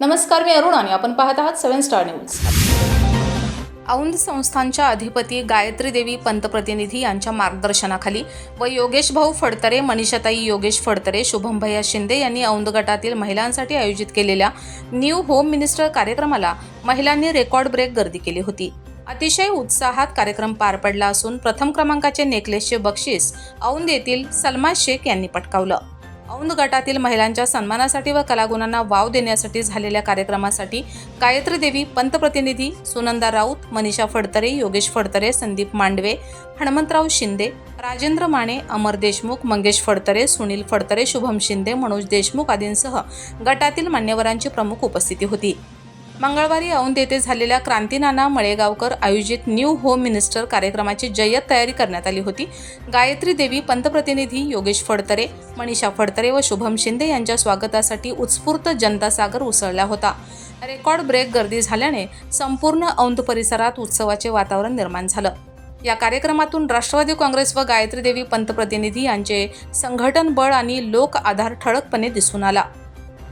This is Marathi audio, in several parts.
नमस्कार मी अरुण आणि आपण पाहत आहात सेव्हन स्टार न्यूज. औंध संस्थांच्या अधिपती गायत्री देवी पंतप्रतिनिधी यांच्या मार्गदर्शनाखाली व योगेश भाऊ फडतरे मनीषाताई योगेश फडतरे शुभमभैया शिंदे यांनी औंध गटातील महिलांसाठी आयोजित केलेल्या न्यू होम मिनिस्टर कार्यक्रमाला महिलांनी रेकॉर्ड ब्रेक गर्दी केली होती. अतिशय उत्साहात कार्यक्रम पार पडला असून प्रथम क्रमांकाचे नेकलेसचे बक्षीस औंध येथील सलमा शेख यांनी पटकावलं. औंध गटातील महिलांच्या सन्मानासाठी व कलागुणांना वाव देण्यासाठी झालेल्या कार्यक्रमासाठी गायत्री देवी पंतप्रतिनिधी सुनंदा राऊत मनीषा फडतरे योगेश फडतरे संदीप मांडवे हनुमंतराव शिंदे राजेंद्र माने अमर देशमुख मंगेश फडतरे सुनील फडतरे शुभम शिंदे मनोज देशमुख आदींसह गटातील मान्यवरांची प्रमुख उपस्थिती होती. मंगळवारी औंध येथे झालेल्या क्रांतीनाना मळेगावकर आयोजित न्यू होम मिनिस्टर कार्यक्रमाची जय्यत तयारी करण्यात आली होती. गायत्री देवी पंतप्रतिनिधी योगेश फडतरे मनीषा फडतरे व शुभम शिंदे यांच्या स्वागतासाठी उत्स्फूर्त जनता सागर उसळला होता. रेकॉर्ड ब्रेक गर्दी झाल्याने संपूर्ण औंध परिसरात उत्सवाचे वातावरण निर्माण झालं. या कार्यक्रमातून राष्ट्रवादी काँग्रेस व गायत्री देवी पंतप्रतिनिधी यांचे संघटन बळ आणि लोक आधार ठळकपणे दिसून आला.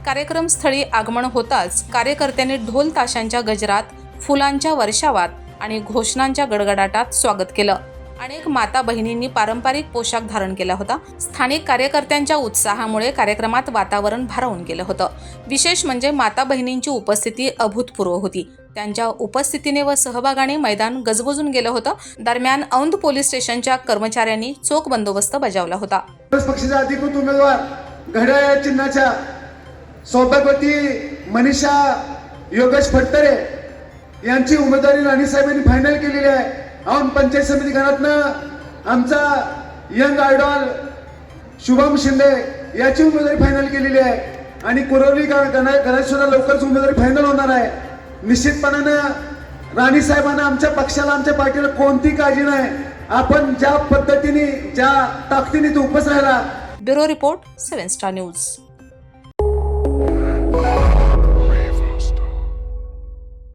कार्यक्रमस्थळी आगमन होताच कार्यकर्त्यांनी ढोल ताशांच्या गजरात फुलांच्या वर्षावात आणि घोषणांच्या गडगडाटात स्वागत केलं. अनेक माता बहिणींनी पारंपरिक पोशाख धारण केला होता. स्थानिक कार्यकर्त्यांच्या उत्साहामुळे कार्यक्रमात वातावरण भारावून गेलं होतं. विशेष म्हणजे माता बहिणींची उपस्थिती अभूतपूर्व होती. त्यांच्या उपस्थितीने व सहभागाने मैदान गजबजून गेलं होतं. दरम्यान औंध पोलीस स्टेशनच्या कर्मचाऱ्यांनी चोख बंदोबस्त बजावला होता. पक्षाच्या अधिकृत उमेदवार घड्याळ चिन्हाच्या सौभाग्यवती मनीषा योगेश फडतरे यांची उमेदवारी राणीसाहेबांनी फायनल केलेली आहे. औंध पंचायत समिती घरातनं आमचा यंग आयडॉल शुभम शिंदे याची उमेदवारी फायनल केलेली आहे. आणि कुरवली घरात सुद्धा लवकरच उमेदवारी फायनल होणार आहे. निश्चितपणानं राणीसाहेबांना आमच्या पक्षाला आमच्या पार्टीला कोणती काळजी नाही. आपण ज्या पद्धतीने ज्या ताकदीने तो उपस राहिला. Bureau report seven star news.